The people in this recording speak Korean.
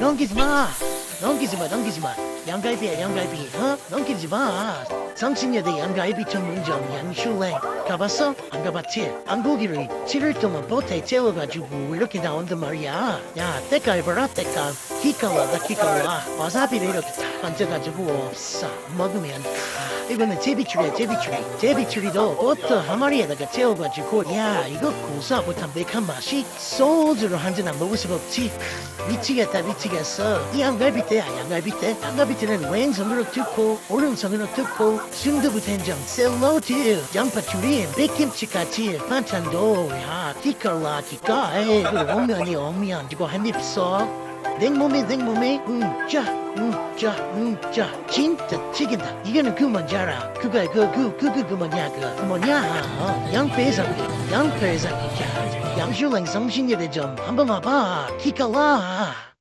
넘기지 마. 넘기지 마, 넘기지 마. 양갈비야, 양갈비. 어? 넘기지 마. 성신여대 양갈비 전문점 양슐랭 가봤어? 안 가봤지? 안고기를 7일 동안 보트에 채워가지고 이렇게 나온단 말이야. 야, 때깔 봐라, 때깔. 기깔나다, 기깔나. 와사비를 이렇게 딱 얹어가지고 싹 먹으면 아, 이거는 제비추리야, 제비추리. 제비추리도 보트 한 마리에다가 채워가지고 야, 이거 고소하고 담백한 맛이 소주로 한잔 안 먹을 수가 없지. 미치겠다, 미치겠어. 이 양갈비 때야, 양갈비 때. 양갈비 때는 왼손으로 뜯고 오른손으로 뜯고 순두부 된장, 샐러드, 양파추리, 백김치까지 반찬도 야, 기깔나, 기깔. 그리고 오면이 오면 이거 한입 써. 냉몸에 냉몸에 음짜 음짜 음짜 진짜 튀긴다. 이거는 그 뭔지 알아 그거 그그 그거 그 뭐냐 그, 그 뭐냐? 어, 양배사기 양배사기 양슈랭 성신여대 좀 한번 와봐 기깔나